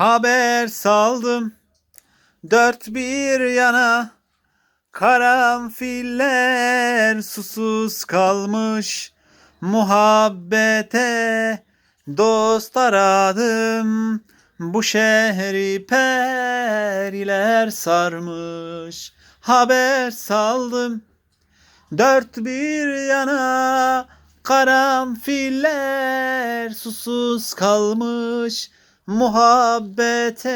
Haber saldım. Dört bir yana Karanfiller susuz kalmış. Muhabbete dost aradım. Bu şehri periler sarmış. Haber saldım. Dört bir yana karanfiller susuz kalmış muhabbete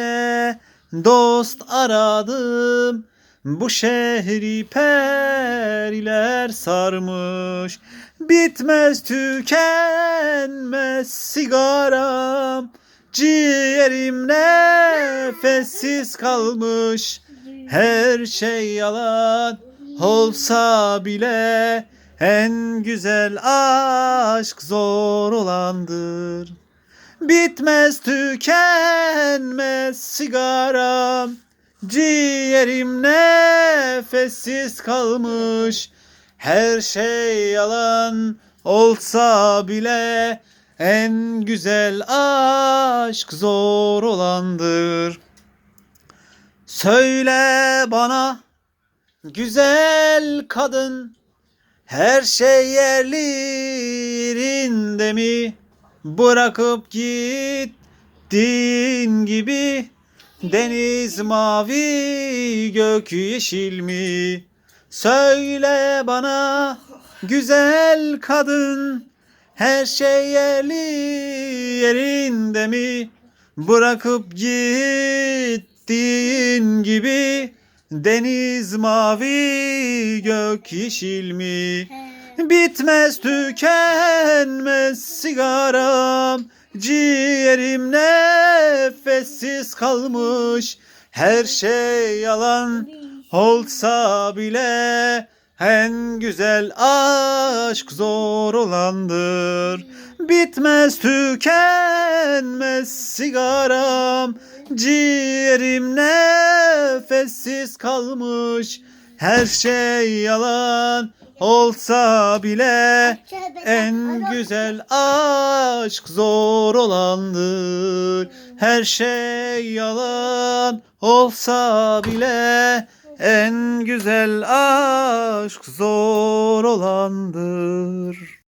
dost aradım. Bu şehri periler sarmış. Bitmez tükenmez sigaram. Ciğerim nefessiz kalmış. Her şey yalan olsa bile en güzel aşk zor olandır. Bitmez tükenmez sigaram. Ciğerim nefessiz kalmış. Her şey yalan olsa bile En güzel aşk zor olandır. Söyle bana güzel kadın her şey yerli yerinde mi? Bırakıp gittiğin gibi Deniz mavi gök yeşil mi? Söyle bana güzel kadın Her şey yerli yerinde mi? Bırakıp gittiğin gibi Deniz mavi gök yeşil mi? Bitmez tükenmez sigaram Ciğerim nefessiz kalmış. Her şey yalan olsa bile En güzel aşk zor olandır. Bitmez tükenmez sigaram Ciğerim nefessiz kalmış. Her şey yalan olsa bile en güzel aşk zor olandır. Her şey yalan olsa bile en güzel aşk zor olandır.